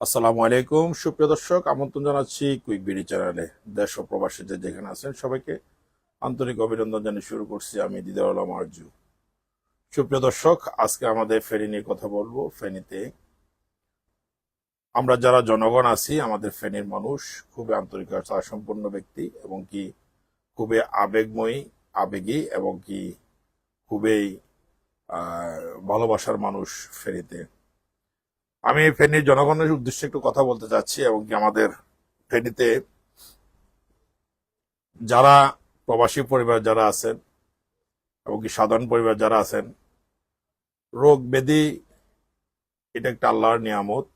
আসসালামু আলাইকুম। সুপ্রিয় দর্শক, আমন্ত্রণ জানাচ্ছি কুইক বিডি চ্যানেলে দেশ ও প্রবাসী যেখানে আছেন সবাইকে আন্তরিক অভিনন্দন জানিয়ে শুরু করছি আমি দিদার আলম সুপ্রিয় দর্শক, আজকে আমাদের ফেনী নিয়ে কথা বলব। ফেনীতে আমরা যারা জনগণ আছি, আমাদের ফেনীর মানুষ, খুবই আন্তরিকতা সম্পন্ন ব্যক্তি এবং কি খুবই আবেগময়ী, আবেগী এবং কি খুবই ভালোবাসার মানুষ ফেনীতে। আমি ফেনীর জনগণের উদ্দেশ্যে একটু কথা বলতে চাচ্ছি এবং কি আমাদের ফেনীতে যারা প্রবাসী পরিবার যারা আছেন এবং কি সাধারণ পরিবার যারা আছেন, রোগ ব্যাধি এটা একটা আল্লাহর নিয়ামত।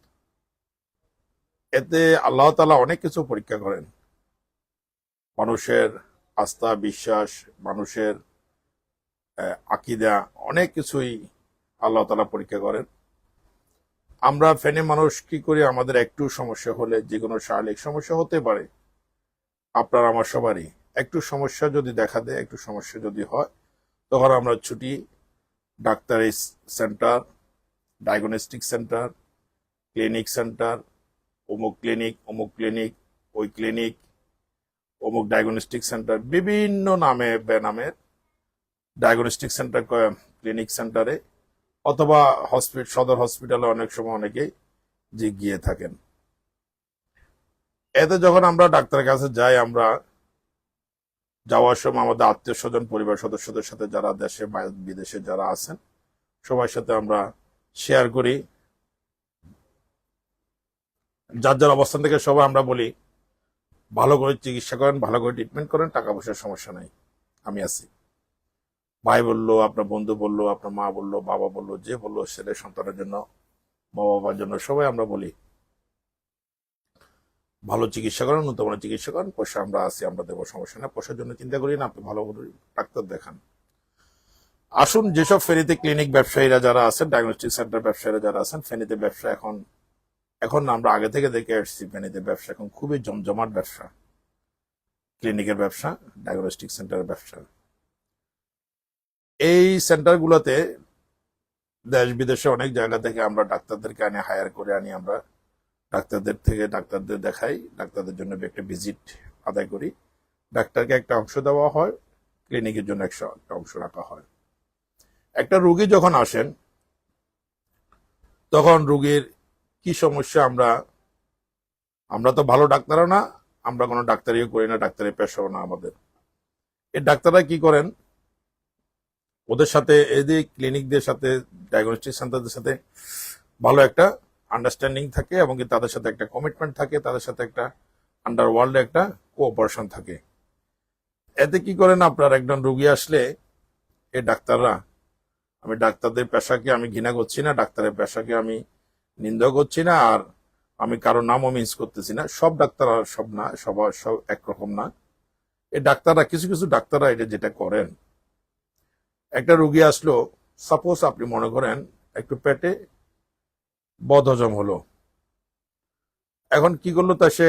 এতে আল্লাহ তালা অনেক কিছু পরীক্ষা করেন। মানুষের আস্থা, বিশ্বাস, মানুষের আকিদা অনেক কিছুই আল্লাহ তালা পরীক্ষা করেন। আমরা ফেনে মানুষ কি করি? আমাদের একটু সমস্যা হলে যে কোনো শারীরিক সমস্যা হতে পারে। আপনার, আমার সবারই। একটু সমস্যা যদি দেখা দেয়, একটু সমস্যা যদি হয়, তখন আমরা ছুটি, ডাক্তারি centre, diagnostic centre, clinic centre, অমুক ক্লিনিক অমুক ক্লিনিক, ওই ক্লিনিক, অমুক ডায়াগনস্টিক সেন্টার, বিভিন্ন নামে বেনামের ডায়াগনস্টিক সেন্টার, ক্লিনিক সেন্টারে অথবা হসপিটাল সদর হসপিটালে অনেক সময় অনেকেই যে গিয়ে থাকেন। এতে যখন আমরা ডাক্তারের কাছে যাই, আমরা যাওয়ার সময় আমাদের আত্মীয় স্বজন পরিবার সদস্যদের সাথে যারা দেশে বিদেশে যারা আছেন, সবার সাথে আমরা শেয়ার করি। যার যার অবস্থান থেকে সবাই আমরা বলি, ভালো করে চিকিৎসা করেন, ভালো করে ট্রিটমেন্ট করেন, টাকা পয়সার সমস্যা নাই, আমি আছি। ভাই বলল, আপনার বন্ধু বলল, আপনার মা বলল, বাবা বলল, যে বলল, ছেলে সন্তানের জন্য, মা বাবার জন্য সবাই আমরা বলি। ভালো চিকিৎসা করেন উন্নত মানের চিকিৎসা করেন পয়সা আমরা আছি, আমরা দেবো, সমস্যা না পয়সার জন্য চিন্তা করি না, আপনি ভালো ডাক্তার দেখান। আসুন, যেসব ফেনীতে ক্লিনিক ব্যবসায়ীরা যারা আছেন ডায়াগনস্টিক সেন্টার ব্যবসায়ীরা যারা আছেন, ফেনীতে ব্যবসা এখন এখন আমরা আগে থেকে দেখে আসছি, ফেনীতে ব্যবসা এখন খুবই জমজমাট ব্যবসা। ক্লিনিকের ব্যবসা ডায়াগনস্টিক সেন্টারের ব্যবসা। এই সেন্টারগুলোতে দেশ বিদেশে অনেক জায়গা থেকে আমরা ডাক্তারদেরকে আনি হায়ার করে আনি আমরা। ডাক্তারদের থেকে ডাক্তারদের দেখাই, ডাক্তারদের জন্য একটা ভিজিট আদায় করি। ডাক্তারকে একটা অংশ দেওয়া হয় ক্লিনিকের জন্য একটা অংশ রাখা হয়। একটা রুগী যখন আসেন, তখন রুগীর কি সমস্যা আমরা আমরা তো ভালো ডাক্তারও না, আমরা কোনো ডাক্তারিও করি না ডাক্তারি পেশাও না আমাদের। এই ডাক্তাররা কি করেন ওদের সাথে এদের ক্লিনিকদের সাথে ডায়াগনস্টিক সেন্টারদের সাথে ভালো একটা আন্ডারস্ট্যান্ডিং থাকে এবং তাদের সাথে একটা কমিটমেন্ট থাকে, তাদের সাথে একটা আন্ডার ওয়ার্ল্ডে একটা কোঅপারেশন থাকে। এতে কি করেন আপনার একজন রুগী আসলে, এ ডাক্তাররা, আমি ডাক্তারদের পেশাকে আমি ঘৃণা করছি না, ডাক্তারের পেশাকে আমি নিন্দা করছি না, আর আমি কারও নামও মিস করতেছি না। সব ডাক্তার আর সব না, সবার সব একরকম না। এই ডাক্তাররা, কিছু কিছু ডাক্তাররা এটা যেটা করেন একটা রুগী আসলো সাপোজ আপনি মনে করেন একটু পেটে বদহজম হলো। এখন কি করল? তা সে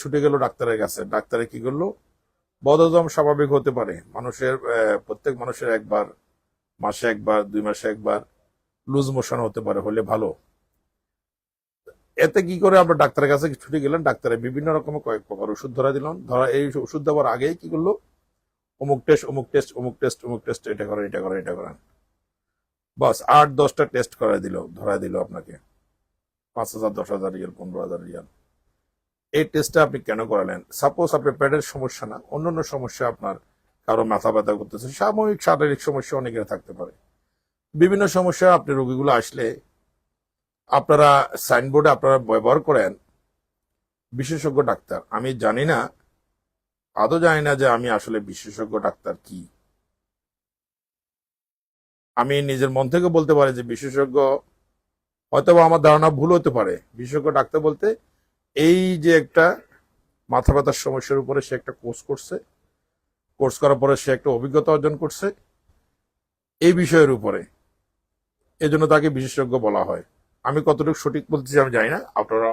ছুটে গেল ডাক্তারের কাছে। ডাক্তারে কি করল? বদহজম স্বাভাবিক হতে পারে। মানুষের প্রত্যেক মানুষের একবার, মাসে একবার, দুই মাসে একবার লুজ মোশন হতে পারে, হলে ভালো। এতে কি করে আমরা ডাক্তারের কাছে ছুটে গেলেন ডাক্তারের বিভিন্ন রকমের কয়েক প্রকার ওষুধ ধরা দিলাম। ধরা, এই ওষুধ দেওয়ার আগেই কি করল? অমুক টেস্ট অমুক টেস্ট অমুক টেস্ট অমুক টেস্ট এটা করেন এটা করেন এটা করেন। বাস, আট, দশটা টেস্ট করাই দিল ধরাই দিল আপনাকে। পাঁচ হাজার, দশ হাজার রিয়াল, পনেরো হাজার রিয়াল। এই টেস্টটা আপনি কেন করালেন? সাপোজ আপনার পেটের সমস্যা না, অন্যান্য সমস্যা আপনার কারও মাথা ব্যথা করতেছে, সাময়িক শারীরিক সমস্যা অনেকের থাকতে পারে। বিভিন্ন সমস্যা আপনি রোগীগুলো আসলে আপনারা সাইনবোর্ডে আপনারা ব্যবহার করেন, বিশেষজ্ঞ ডাক্তার। আমি জানি না আদৌ জানি না যে আমি আসলে বিশেষজ্ঞ ডাক্তার কি। আমি নিজের মন থেকে বলতে পারি যে বিশেষজ্ঞ হয়তো আমার ধারণা ভুল হতে পারে। বিশেষজ্ঞ ডাক্তার বলতে এই যে একটা মাথা ব্যথার সমস্যার উপরে সে একটা কোর্স করছে, কোর্স করার পরে সে একটা অভিজ্ঞতা অর্জন করছে, এই বিষয়ের উপরে। এজন্য তাকে বিশেষজ্ঞ বলা হয়। আমি কতটুকু সঠিক বলতেছি আমি জানি না। আপনারা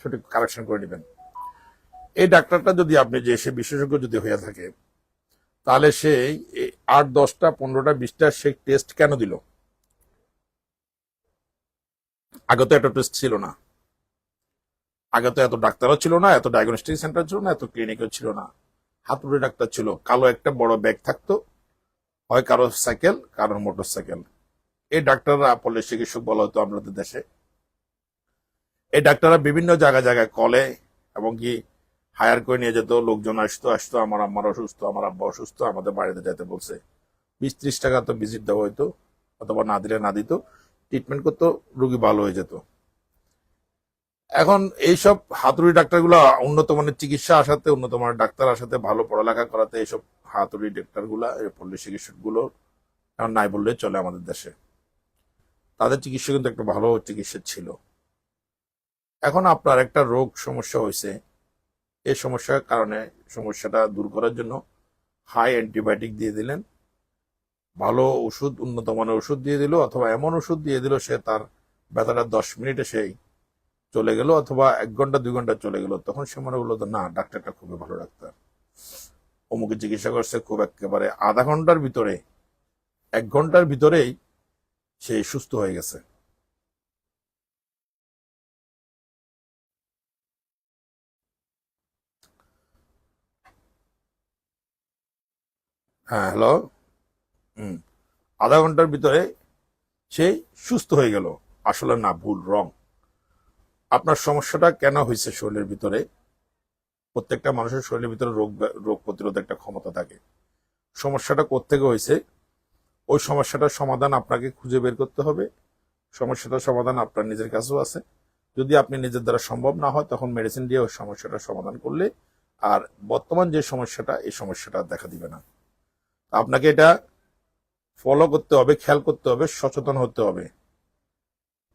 সঠিক কারেকশন করে নেবেন। এই ডাক্তারটা যদি আপনি যে, সে বিশেষজ্ঞ যদি হয়ে থাকে, তাহলে সে আট, দশটা, পনেরোটা, বিশটা সে টেস্ট কেন দিল? আগে তো একটা টেস্ট ছিল না। আগে তো এত ডাক্তারও ছিল না, এত ডায়াগনস্টিক সেন্টার ছিল না, এত ক্লিনিকও ছিল না। হাতুড়ে ডাক্তার ছিল। কালো একটা বড় ব্যাগ থাকতো। হয় কারও সাইকেল কারোর মোটর সাইকেল এই ডাক্তাররা পল্লী চিকিৎসক বলা হতো আমাদের দেশে। এই ডাক্তাররা বিভিন্ন জায়গায় জায়গায় কলে এবং কি হায়ার করে নিয়ে যেত, লোকজন আসতো আসতো, আমার আম্মার অসুস্থ, আমার আব্বা অসুস্থ, আমাদের বাড়িতে যেতে বলছে। বিশ ত্রিশ টাকা তো ভিজিট দেওয়া হইতো, অথবা না দিলে না দিত ট্রিটমেন্ট করতো, রুগী ভালো হয়ে যেত। এখন এইসব হাতুড়ি ডাক্তারগুলো উন্নত মানের চিকিৎসা আসাতে, উন্নত মানের ডাক্তার আসাতে, ভালো পড়ালেখা করাতে এইসব হাতুড়ি ডাক্তারগুলা পল্লী চিকিৎসকগুলো এখন নাই বললে চলে আমাদের দেশে। তাদের চিকিৎসা কিন্তু একটা ভালো চিকিৎসা ছিল। এখন আপনার একটা রোগ সমস্যা হয়েছে এই সমস্যার কারণে সমস্যাটা দূর করার জন্য হাই অ্যান্টিবায়োটিক দিয়ে দিলেন। ভালো ওষুধ উন্নত মানের ওষুধ দিয়ে দিল অথবা এমন ওষুধ দিয়ে দিল সে তার ব্যথাটা দশ মিনিটে সেই চলে গেল অথবা এক ঘণ্টা দুই ঘণ্টা চলে গেল। তখন সে মনে যে, না ডাক্তারটা খুবই ভালো ডাক্তার। অমুকে চিকিৎসা করছে খুব একেবারে আধা ঘণ্টার ভিতরে এক ঘণ্টার ভিতরেই সে সুস্থ হয়ে গেছে। হ্যাঁ হ্যালো হুম। আধা ঘণ্টার ভিতরে সে সুস্থ হয়ে গেল। আসলে না, ভুল রং আপনার সমস্যাটা কেন হয়েছে শরীরের ভিতরে? প্রত্যেকটা মানুষের শরীরের ভিতরে রোগ রোগ প্রতিরোধ একটা ক্ষমতা থাকে। সমস্যাটা কোত্থেকে হয়েছে? ওই সমস্যাটার সমাধান আপনাকে খুঁজে বের করতে হবে। সমস্যাটার সমাধান আপনার নিজের কাছেও আছে। যদি আপনি নিজের দ্বারা সম্ভব না হয়, তখন মেডিসিন দিয়ে ওই সমস্যাটার সমাধান করলে আর বর্তমান যে সমস্যাটা, এই সমস্যাটা দেখা দিবে না। আপনাকে এটা ফলো করতে হবে, খেয়াল করতে হবে, সচেতন হতে হবে।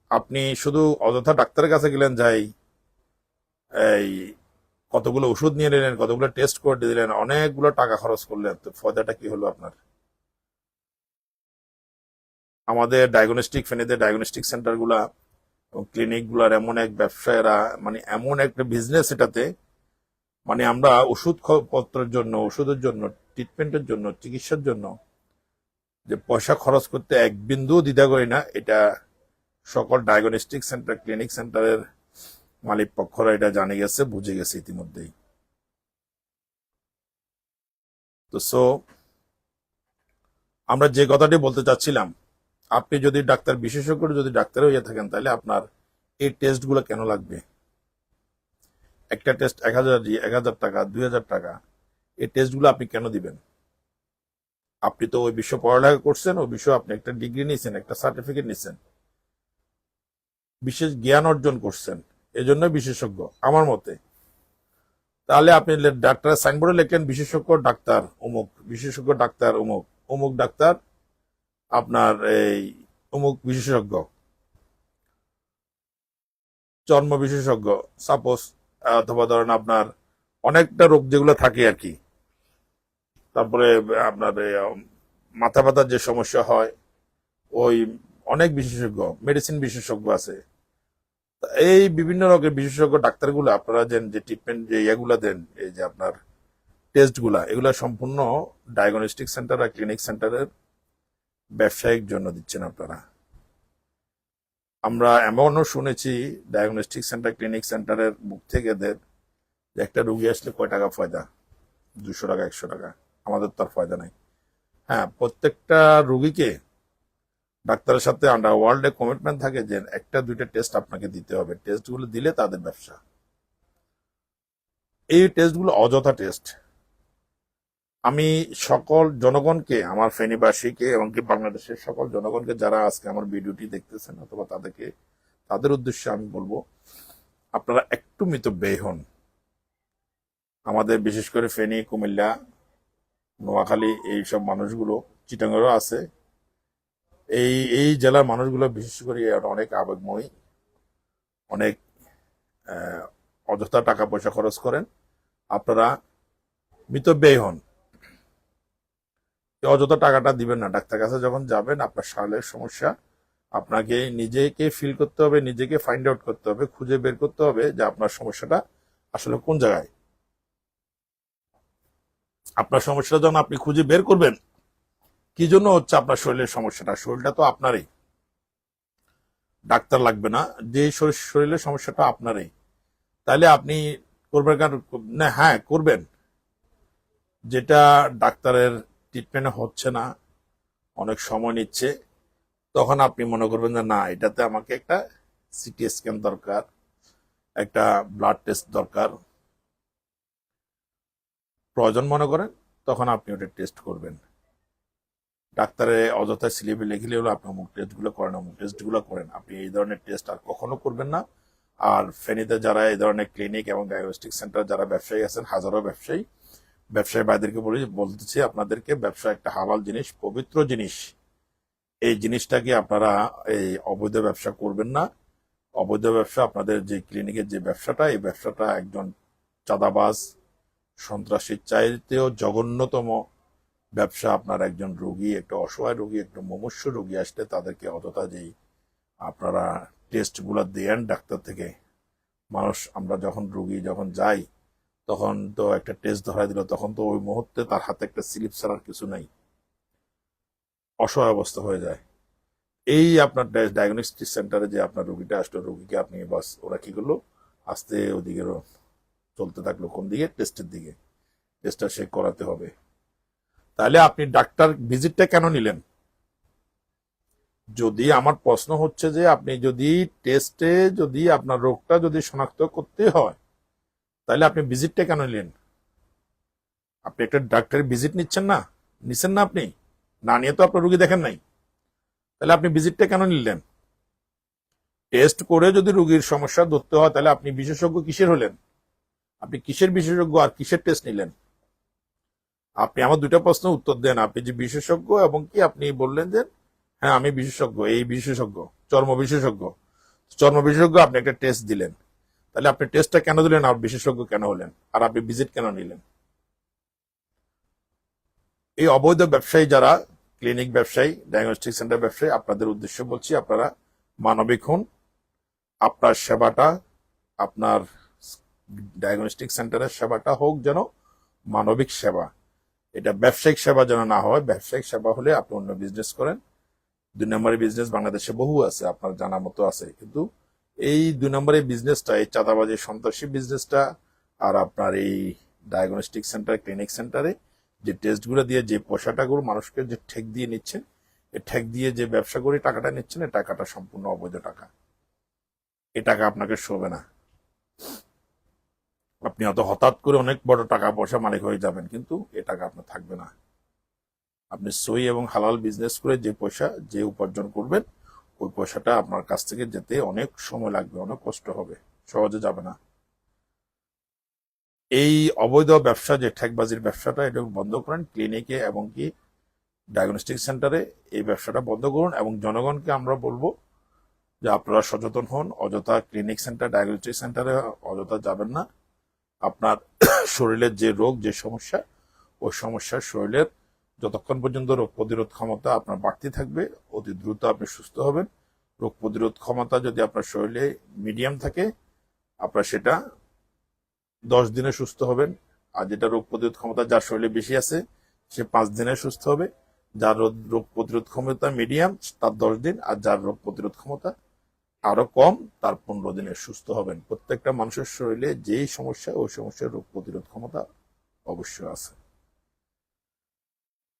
আপনি শুধু অযথা ডাক্তারের কাছে গেলেন, যাই এই কতগুলো ওষুধ নিয়ে নিলেন, কতগুলো টেস্ট করে দিলেন, অনেকগুলো টাকা খরচ করলেন, তো ফয়দাটা কি হলো আপনার? আমাদের ডায়াগনস্টিক ফেনীতে ডায়াগনস্টিক সেন্টারগুলা এবং ক্লিনিকগুলার এমন এক ব্যবসায়ীরা মানে এমন একটা বিজনেস এটাতে মানে আমরা ওষুধ খ- পত্রের জন্য, ওষুধের জন্য ট্রিটমেন্টের জন্য, চিকিৎসার জন্য যে পয়সা খরচ করতে এক বিন্দুও দ্বিধা করি না, এটা সকল ডায়াগনস্টিক সেন্টার ক্লিনিক সেন্টারের মালিক পক্ষরা এটা জানে গেছে, বুঝে গেছে ইতিমধ্যেই। তো সো আমরা যে কথাটি বলতে চাচ্ছিলাম, আপনি যদি ডাক্তার বিশেষজ্ঞ যদি ডাক্তার হয়ে থাকেন, তাহলে আপনার এই টেস্টগুলো কেন লাগবে? একটা টেস্ট এক হাজার এক হাজার টাকা, দুই হাজার টাকা এই টেস্টগুলো আপনি কেন দিবেন? আপনি তো ওই বিষয়ে পড়ালেখা করছেন, ওই বিষয়ে আপনি একটা ডিগ্রি নিয়েছেন একটা সার্টিফিকেট নিয়েছেন বিশেষ জ্ঞান অর্জন করছেন এজন্য বিশেষজ্ঞ, আমার মতে। তাহলে আপনি ডাক্তার সাইনবোর্ডে লিখলেন বিশেষজ্ঞ ডাক্তার অমুক, বিশেষজ্ঞ ডাক্তার অমুক অমুক ডাক্তার আপনার এই অমুক বিশেষজ্ঞ। চর্ম বিশেষজ্ঞ সাপোজ অথবা ধরেন আপনার অনেকটা রোগ যেগুলো থাকে আর কি তারপরে, আপনার মাথা ব্যথার যে সমস্যা হয়, ওই অনেক বিশেষজ্ঞ মেডিসিন বিশেষজ্ঞ আছে। এই বিভিন্ন রোগের বিশেষজ্ঞ ডাক্তারগুলো, আপনারা যে যে ট্রিটমেন্ট যে ইয়েগুলা দেন, এই যে আপনার টেস্টগুলা এগুলা সম্পূর্ণ ডায়াগনস্টিক সেন্টার আর ক্লিনিক সেন্টারের ব্যবসায়িক জন্য দিচ্ছেন আপনারা। আমরা এমনও শুনেছি ডায়াগনস্টিক সেন্টার ক্লিনিক সেন্টারের মুখ থেকে এদের একটা রুগী আসলে কয় টাকা ফয়দা? দুশো টাকা, একশো টাকা। আমাদের তো আর ফয়দা নাই। হ্যাঁ প্রত্যেকটা রুগীকে ডাক্তারের সাথে আন্ডার ওয়ার্ল্ডে কমিটমেন্ট থাকে যে একটা, দুইটা টেস্ট আপনাকে দিতে হবে। টেস্টগুলো দিলে তাদের ব্যবসা। এই টেস্টগুলো অযথা টেস্ট আমি সকল জনগণকে, আমার ফেনীবাসীকে এমনকি বাংলাদেশের সকল জনগণকে যারা আজকে আমার ভিডিওটি দেখতেছেন অথবা তাদেরকে, তাদের উদ্দেশ্যে আমি বলব, আপনারা একটু মিত ব্যয় হন। আমাদের বিশেষ করে ফেনী, কুমিল্লা নোয়াখালী এইসব মানুষগুলো চিটাঙ্গরও আছে। এই এই জেলার মানুষগুলো, বিশেষ করে অনেক আবেগময়ী, অনেক অযথা টাকা পয়সা খরচ করেন। আপনারা মিতব্যয়ী হন। এই অযথা টাকাটা দিবেন না। ডাক্তার কাছে যখন যাবেন, আপনার সালের সমস্যা, আপনাকে নিজেকে ফিল করতে হবে, নিজেকে ফাইন্ড আউট করতে হবে, খুঁজে বের করতে হবে যে আপনার সমস্যাটা আসলে কোন জায়গায়। আপনার সমস্যাটা যখন আপনি খুঁজে বের করবেন, কি জন্য হচ্ছে আপনার শরীরের সমস্যাটা? শরীরটা তো আপনারই। ডাক্তার লাগবে না, যে শরীর- শরীরের সমস্যাটা আপনারই। তাহলে আপনি করবেন না হ্যাঁ করবেন। যেটা ডাক্তারের ট্রিটমেন্ট হচ্ছে না, অনেক সময় নিচ্ছে, তখন আপনি মনে করবেন যে, না, এটাতে আমাকে একটা সিটি স্ক্যান দরকার, একটা ব্লাড টেস্ট দরকার। প্রয়োজন মনে করেন, তখন আপনি ওটা টেস্ট করবেন। ডাক্তারে অযথা স্লিপে লিখলে হলো আপনি অমুক টেস্টগুলো করেন, অমুক টেস্টগুলো করেন। আপনি এই ধরনের টেস্ট আর কখনো করবেন না। আর ফেনীতে যারা এই ধরনের ক্লিনিক এবং ডায়াগনস্টিক সেন্টার যারা ব্যবসায়ী আছেন, হাজারো ব্যবসায়ী ব্যবসায়ী ভাইদেরকে বলি, বলতেছি আপনাদেরকে, ব্যবসা একটা হালাল জিনিস, পবিত্র জিনিস। এই জিনিসটাকে আপনারা এই অবৈধ ব্যবসা করবেন না। অবৈধ ব্যবসা আপনাদের যে ক্লিনিকের যে ব্যবসাটা, এই ব্যবসাটা একজন চাঁদাবাজ সন্ত্রাসীর চাইতেও জঘন্যতম ব্যবসা আপনার একজন রোগী, একটা অসহায় রোগী, একটা মমস্য রোগী আসলে তাদেরকে অযথা যেই আপনারা টেস্টগুলো দেন ডাক্তার থেকে, মানুষ আমরা যখন রোগী যখন যাই, তখন তো একটা টেস্ট ধরা দিল, তখন তো ওই মুহূর্তে তার হাতে একটা স্লিপ ছাড়ার কিছু নাই। অসহায় অবস্থা হয়ে যায়। এই আপনার ডায়াগনস্টিক সেন্টারে যে আপনার রোগীটা আসলো, রোগীকে আপনি বাস, ওরা কি করল? আস্তে ওদিকে চলতে থাকল কোন দিকে? টেস্টের দিকে। টেস্টটা সে করাতে হবে। তাহলে আপনি ডাক্তার ভিজিটটা কেন নিলেন? যদি আমার প্রশ্ন হচ্ছে যে আপনি যদি টেস্টে যদি আপনার রোগটা যদি শনাক্ত করতে হয়, তাহলে আপনি ভিজিটটা কেন নিলেন? আপনি একটা ডাক্তারের ভিজিট নিচ্ছেন না? নিচ্ছেন না আপনি? না নিয়ে তো আপনার রুগী দেখেন নাই। তাহলে আপনি ভিজিটটা কেন নিলেন? টেস্ট করে যদি রুগীর সমস্যা ধরতে হয়, তাহলে আপনি বিশেষজ্ঞ কিসের হলেন? আপনি কিসের বিশেষজ্ঞ আর কিসের টেস্ট নিলেন? আপনি আমার দুইটা প্রশ্ন উত্তর দেন। আপনি যে বিশেষজ্ঞ এবং কি আপনি বললেন যে হ্যাঁ আমি বিশেষজ্ঞ, এই বিশেষজ্ঞ, চর্ম বিশেষজ্ঞ। চর্ম বিশেষজ্ঞ, আপনি একটা টেস্ট দিলেন। তাহলে আপনি টেস্টটা কেন দিলেন? আর বিশেষজ্ঞ কেন হলেন? আর আপনি ভিজিট কেন নিলেন? এই অবৈধ ব্যবসায়ী যারা ক্লিনিক ব্যবসায়ী ডায়াগনস্টিক সেন্টার ব্যবসায়ী, আপনাদের উদ্দেশ্য বলছি আপনারা মানবিক হন। আপনার সেবাটা, আপনার ডায়াগনস্টিক সেন্টারের সেবাটা হোক যেন মানবিক সেবা। এটা ব্যবসায়িক সেবা যেন না হয়, ব্যবসায়িক সেবা হলে আপনি অন্য বিজনেস করেন। দুই নম্বরের বিজনেস বাংলাদেশে বহু আছে, আপনার জানা মতো আছে। কিন্তু এই দুই নম্বরের বিজনেসটা এই চাঁদাবাজি, সন্ত্রাসী বিজনেসটা আর আপনার এই ডায়াগনস্টিক সেন্টার ক্লিনিক সেন্টারে যে টেস্টগুলো দিয়ে, যে পয়সাটাগুলো মানুষকে যে ঠেক দিয়ে নিচ্ছেন, এই ঠেক দিয়ে যে ব্যবসা করে টাকাটা নিচ্ছেন, এই টাকাটা সম্পূর্ণ অবৈধ টাকা। এই টাকা আপনাকে শোবে না। আপনি অত হঠাৎ করে অনেক বড় টাকা পয়সা মালিক হয়ে যাবেন, কিন্তু এ টাকা আপনার থাকবে না। আপনি সই এবং হালাল বিজনেস করে যে পয়সা, যে উপার্জন করবেন, ওই পয়সাটা আপনার কাছ থেকে যেতে অনেক সময় লাগবে, অনেক কষ্ট হবে, সহজে যাবে না। এই অবৈধ ব্যবসা, যে ঠেকবাজির ব্যবসাটা, এটা বন্ধ করেন ক্লিনিকে এবং কি ডায়াগনস্টিক সেন্টারে এই ব্যবসাটা বন্ধ করুন এবং জনগণকে আমরা বলব যে আপনারা সচেতন হন, অযথা ক্লিনিক সেন্টার ডায়াগনস্টিক সেন্টারে অযথা যাবেন না। আপনার শরীরের যে রোগ, যে সমস্যা, ওই সমস্যার শরীরের যতক্ষণ পর্যন্ত রোগ প্রতিরোধ ক্ষমতা আপনার বাড়তি থাকবে, অতি দ্রুত আপনি সুস্থ হবেন। রোগ প্রতিরোধ ক্ষমতা যদি আপনার শরীরে মিডিয়াম থাকে, আপনার সেটা দশ দিনে সুস্থ হবেন। আর যেটা রোগ প্রতিরোধ ক্ষমতা যার শরীরে বেশি আছে, সে পাঁচ দিনে সুস্থ হবে। যার রোগ প্রতিরোধ ক্ষমতা মিডিয়াম তার দশ দিন। আর যার রোগ প্রতিরোধ ক্ষমতা আরও কম, তার পনেরো দিনে সুস্থ হবেন। প্রত্যেকটা মানুষের শরীরে যেই সমস্যা, ওই সমস্যার রোগ প্রতিরোধ ক্ষমতা অবশ্যই আছে।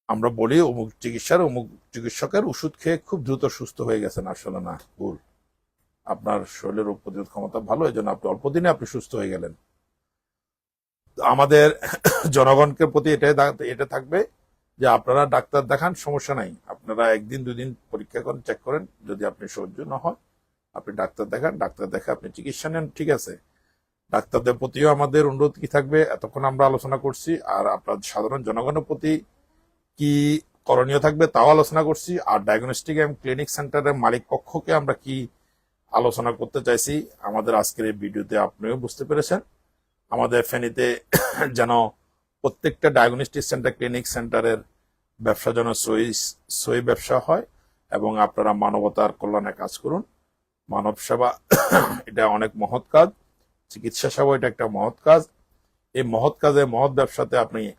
আমরা বলি অমুক চিকিৎসার, অমুক চিকিৎসকের ওষুধ খেয়ে খুব দ্রুত সুস্থ হয়ে গেছেন, আসলে না, ভুল। আপনার শরীরের রোগ প্রতিরোধ ক্ষমতা ভালো এই জন্য আপনি অল্প দিনে আপনি সুস্থ হয়ে গেলেন। আমাদের জনগণকে প্রতি এটাই এটা থাকবে যে আপনারা ডাক্তার দেখান, সমস্যা নাই। আপনারা একদিন, দুদিন পরীক্ষা করেন চেক করেন, যদি আপনি সহ্য না হয় আপনি ডাক্তার দেখান, ডাক্তার দেখে আপনি চিকিৎসা নেন, ঠিক আছে। ডাক্তারদের প্রতিও আমাদের অনুরোধ কি থাকবে? এতক্ষণ আমরা আলোচনা করছি, আর আপনার সাধারণ জনগণের প্রতি কি করণীয় থাকবে তাও আলোচনা করছি, আর ডায়াগনস্টিক এবং ক্লিনিক সেন্টারের মালিক পক্ষকে আমরা কি আলোচনা করতে চাইছি, আমাদের আজকের এই ভিডিওতে আপনিও বুঝতে পেরেছেন। আমাদের ফেনীতে যেন প্রত্যেকটা ডায়াগনস্টিক সেন্টার ক্লিনিক সেন্টারের ব্যবসা যেন সই সই ব্যবসা হয়, এবং আপনারা মানবতার কল্যাণে কাজ করুন। মানব সেবা এটা অনেক মহৎ কাজ। চিকিৎসা সেবা এটা একটা মহৎ কাজ। এই মহৎ কাজে, মহৎ ব্যবসাতে আপনি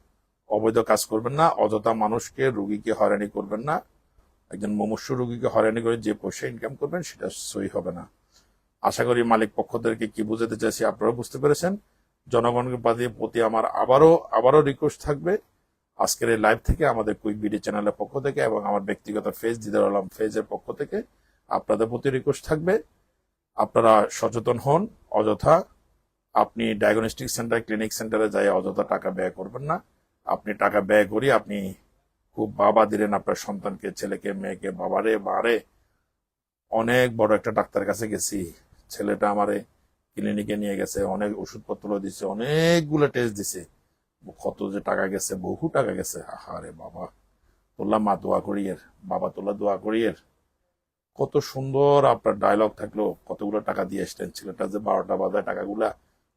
অবৈধ কাজ করবেন না, অযথা মানুষকে, রুগীকে হয়রানি করবেন না। একজন মুমূর্ষু রুগীকে হয়রানি করে যে পয়সা ইনকাম করবেন, সেটা সই হবে না। আশা করি মালিক পক্ষদেরকে কি বুঝাতে চাইছি আপনারা বুঝতে পেরেছেন। জনগণের প্রতি- প্রতি আমার আবারও আবারও রিকোয়েস্ট থাকবে। আজকের এই লাইভ থেকে আমাদের কুইক বিডি চ্যানেলের পক্ষ থেকে এবং আমার ব্যক্তিগত ফেজ দিদার আলম ফেজের পক্ষ থেকে আপনাদের প্রতি রিকোয়েস্ট থাকবে। আপনারা সচেতন হন, অযথা আপনি ডায়াগনস্টিক সেন্টার ক্লিনিক সেন্টারে যাই অযথা টাকা ব্যয় করবেন না। আপনি টাকা ব্যয় করি, আপনি খুব বাবা দিলেন আপনার সন্তানকে, ছেলেকে, মেয়েকে, বাবারে বারে অনেক বড় একটা ডাক্তার কাছে গেছি। ছেলেটা আমারে ক্লিনিকে নিয়ে গেছে, অনেক ওষুধপত্র দিছে, অনেকগুলো টেস্ট দিছে। কত যে টাকা গেছে, বহু টাকা গেছে। আহারে বাবা তোলা মা দোয়া করিয়ের বাবা তোলা দোয়া করিয়ের কত সুন্দর আপনার ডায়লগ থাকল, কতগুলো টাকা দিয়ে এসছেন, ছেলেটা যে বারোটা বাজার টাকাগুলা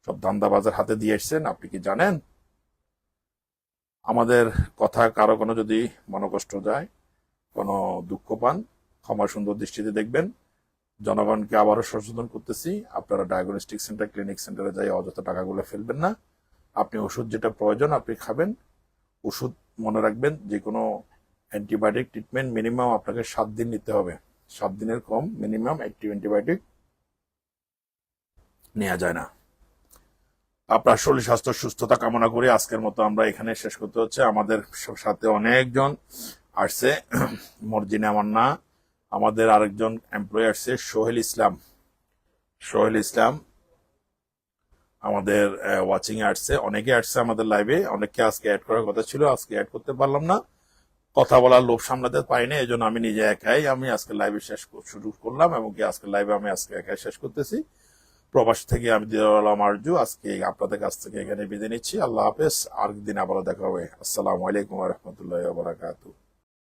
সব ধান্দাবাজের হাতে দিয়ে এসছেন, আপনি কি জানেন? আমাদের কথা কারও কোনো যদি মনকষ্ট যায়, কোনো দুঃখ পান ক্ষমা সুন্দর দৃষ্টিতে দেখবেন। জনগণকে আবারও সচেতন করতেছি, আপনারা ডায়াগনস্টিক সেন্টার ক্লিনিক সেন্টারে যাই, অযথা টাকাগুলো ফেলবেন না। আপনি ওষুধ যেটা প্রয়োজন, আপনি খাবেন। ওষুধ মনে রাখবেন যে কোনো অ্যান্টিবায়োটিক ট্রিটমেন্ট মিনিমাম আপনাকে সাত দিন নিতে হবে। সাত দিনের কম মিনিমাম একটি অ্যান্টিবায়োটিক নেওয়া যায় না। আপনার শরীর স্বাস্থ্য, সুস্থতা কামনা করে আজকের মতো আমরা এখানে শেষ করতে হচ্ছে। আমাদের সাথে অনেকজন আসছে মর্জিনে আমার না, আমাদের আরেকজন এমপ্লয়ি আসছে, সোহেল ইসলাম। সোহেল ইসলাম আমাদের ওয়াচিং আসছে। অনেকে আসছে আমাদের লাইভে অনেককে আজকে অ্যাড করার কথা ছিল, আজকে অ্যাড করতে পারলাম না। কথা বলার লোভ সামলাতে পারিনি এই জন্য আমি নিজে একাই আমি আজকে লাইভে শেষ শুরু করলাম এবং কি আজকে লাইভে আমি আজকে একাই শেষ করতেছি। প্রবাস থেকে আমি দিলাম আরজু, আজকে আপনাদের কাছ থেকে এখানে বিদায় নিচ্ছি। আল্লাহ হাফেজ, আর দিন আবারও দেখা হবে। আসসালামু আলাইকুম রহমতুল্লাহ বারাকাতু